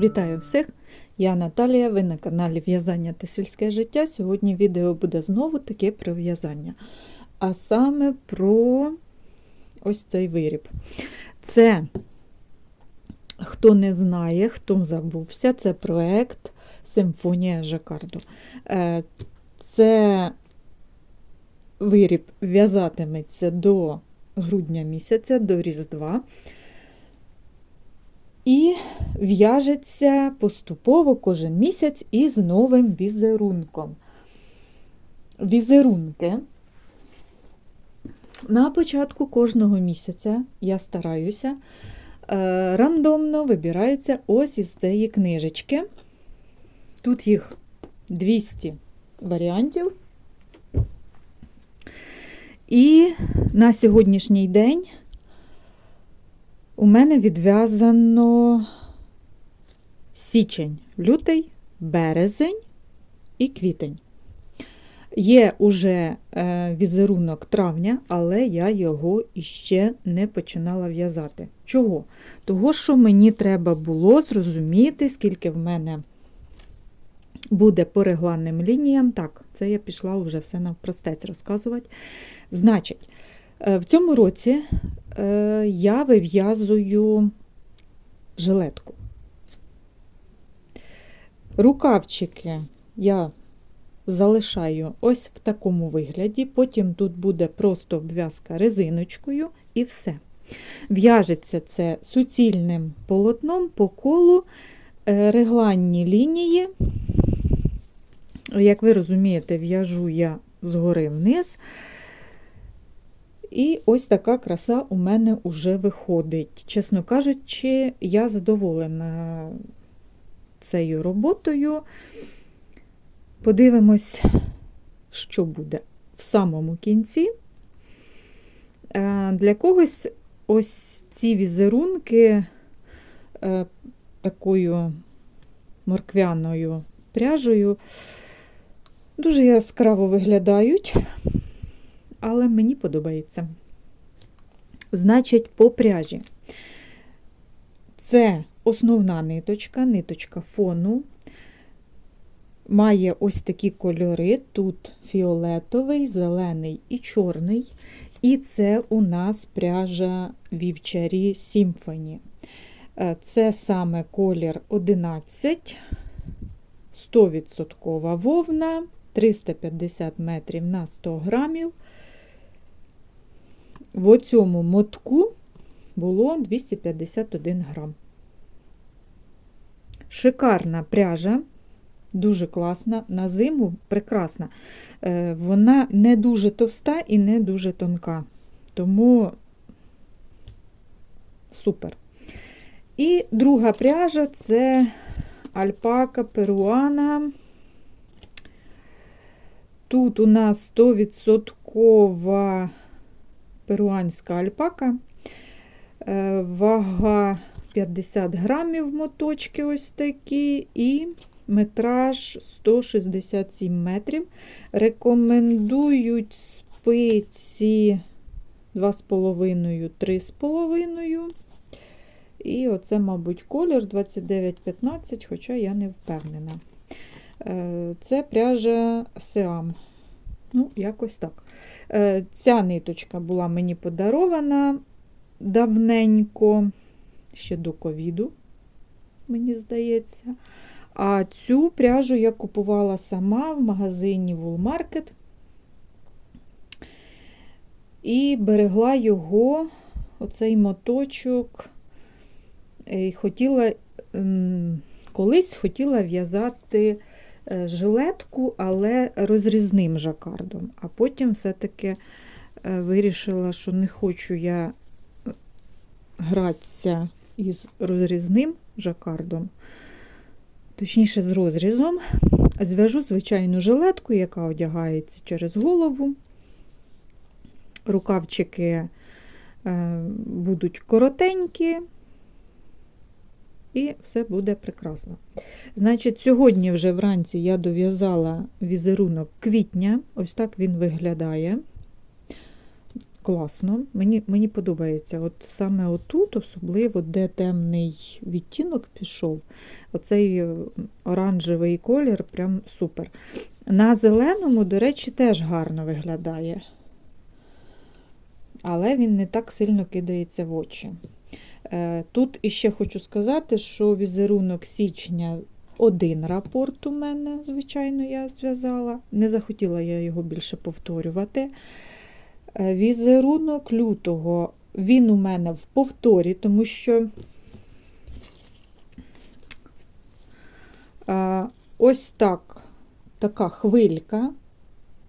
Вітаю всіх! Я Наталія, ви на каналі В'язання та сільське життя. Сьогодні відео буде знову таке про в'язання. А саме про ось цей виріб. Це, хто не знає, хто забувся, це проект Симфонія Жакарду. Е, Це виріб в'язатиметься до грудня місяця, до Різдва. І в'яжеться поступово кожен місяць із новим візерунком. Візерунки. На початку кожного місяця я стараюся е, рандомно вибираються ось із цієї книжечки. Тут їх 200 варіантів. І на сьогоднішній день у мене відв'язано січень, лютий, березень і квітень. Є уже е, візерунок травня, але я його іще не починала в'язати. Чого? Того, що мені треба було зрозуміти, скільки в мене буде по регланним лініям. Так, це я пішла вже все навпростець розказувати. Значить, в цьому році е, я вив'язую жилетку. Рукавчики я залишаю ось в такому вигляді, потім тут буде просто обв'язка резиночкою і все. В'яжеться це суцільним полотном по колу е, регланні лінії. Як ви розумієте, в'яжу я згори вниз. І ось така краса у мене вже виходить. Чесно кажучи, я задоволена цією роботою. Подивимось, що буде в самому кінці. Е, Для когось ось ці візерунки е, такою морквяною пряжею дуже яскраво виглядають але мені подобається. Значить, по пряжі. Це основна ниточка, ниточка фону. Має ось такі кольори: тут фіолетовий, зелений і чорний. І це у нас пряжа вівчарі Symphony. Це саме колір 11, 100% вовна, 350 метрів на 100 грамів в оцьому мотку було 251 грам. Шикарна пряжа, дуже класна, на зиму прекрасна. Е, вона не дуже товста і не дуже тонка, тому супер. І друга пряжа це альпака перуана. Тут у нас 100% перуанська альпака. Е, вага 50 грамів моточки ось такі, і метраж 167 метрів. Рекомендують спиці 2,5-3,5. І оце, мабуть, колір 29-15, хоча я не впевнена. Е, це пряжа Сеам. Ну, якось так. Е, ця ниточка була мені подарована давненько, ще до ковіду, мені здається. А цю пряжу я купувала сама в магазині Woolmarket і берегла його, оцей моточок, і хотіла колись хотіла в'язати Е, жилетку, але розрізним жакардом. А потім все-таки е, вирішила, що не хочу я е, гратися із розрізним жакардом, точніше, з розрізом. Зв'яжу звичайну жилетку, яка одягається через голову. Рукавчики будуть коротенькі і все буде прекрасно. Значить, сьогодні вже вранці я дов'язала візерунок квітня, ось так він виглядає. класно. Мені мені подобається. От Саме отут, особливо, де темний відтінок пішов, оцей е, оранжевий колір прям супер. На зеленому, до речі, теж гарно виглядає. Але він не так сильно кидається в очі. Е, Тут іще хочу сказати, що візерунок січня один рапорт у мене, звичайно, я зв'язала. Не захотіла я його більше повторювати. Е, Візерунок лютого, він у мене в повторі, тому що е, ось так, така хвилька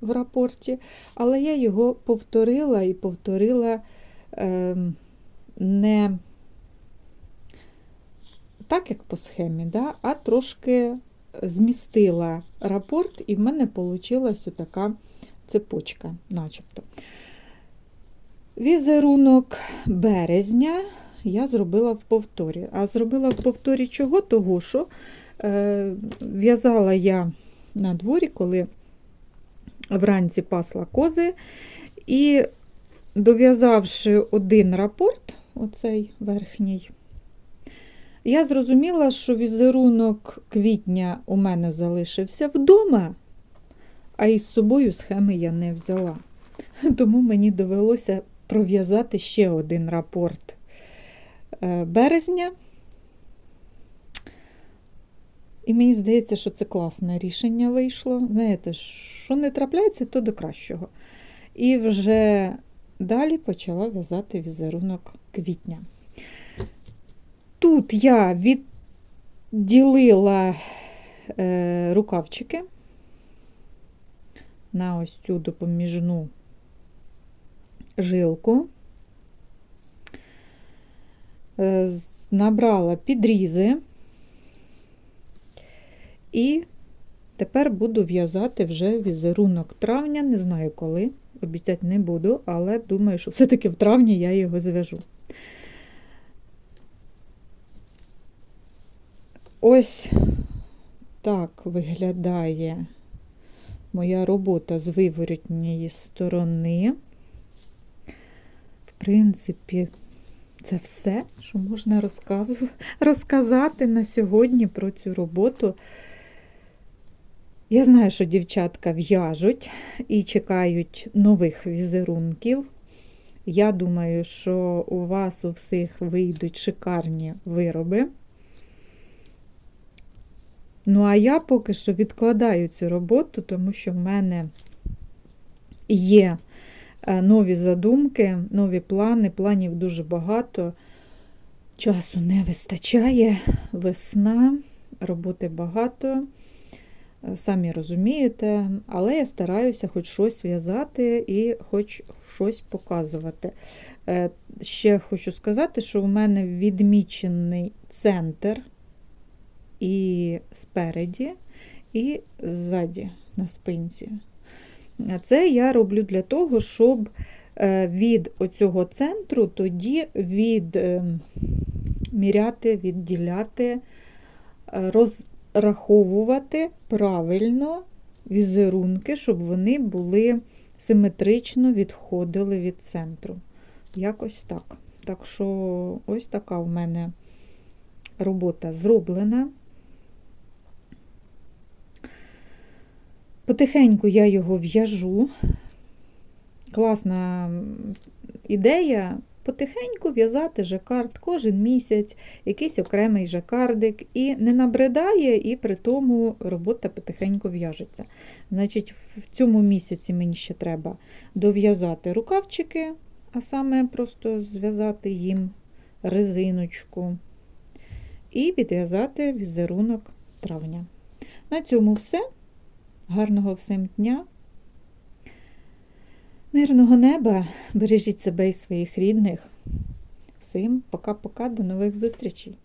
в рапорті, але я його повторила і повторила е, не так, як по схемі, да, а трошки змістила рапорт, і в мене вийшла така цепочка, начебто. Візерунок березня я зробила в повторі. А зробила в повторі чого? Того, що е, в'язала я на дворі, коли вранці пасла кози, і дов'язавши один рапорт, оцей верхній, я зрозуміла, що візерунок квітня у мене залишився вдома, а із собою схеми я не взяла. Тому мені довелося пров'язати ще один рапорт е, березня. І мені здається, що це класне рішення вийшло. Знаєте, що не трапляється, то до кращого. І вже далі почала в'язати візерунок квітня. Тут я відділила е, рукавчики на ось цю допоміжну жилку, е, набрала підрізи. І тепер буду в'язати вже візерунок травня, не знаю коли, обіцяти не буду, але думаю, що все-таки в травні я його зв'яжу. Ось так виглядає моя робота з виворотньої сторони. В принципі, це все, що можна розказати на сьогодні про цю роботу. Я знаю, що дівчатка в'яжуть і чекають нових візерунків. Я думаю, що у вас у всіх вийдуть шикарні вироби. Ну, а я поки що відкладаю цю роботу, тому що в мене є е, нові задумки, нові плани, планів дуже багато. Часу не вистачає, весна, роботи багато, е, самі розумієте, але я стараюся хоч щось в'язати і хоч щось показувати. Е, ще хочу сказати, що у мене відмічений центр і спереді, і ззаді на спинці. Це я роблю для того, щоб е, від оцього центру тоді відміряти, е, відділяти, е, розраховувати правильно візерунки, щоб вони були симетрично відходили від центру. Якось так. Так що, ось така в мене робота зроблена. Потихеньку я його в'яжу. Класна ідея потихеньку в'язати жакард кожен місяць, якийсь окремий жакардик, і не набридає, і при тому робота потихеньку в'яжеться. Значить, в цьому місяці мені ще треба дов'язати рукавчики, а саме просто зв'язати їм резиночку, і відв'язати візерунок травня. На цьому все. Гарного всім дня, мирного неба, бережіть себе і своїх рідних. Всім пока-пока, до нових зустрічей!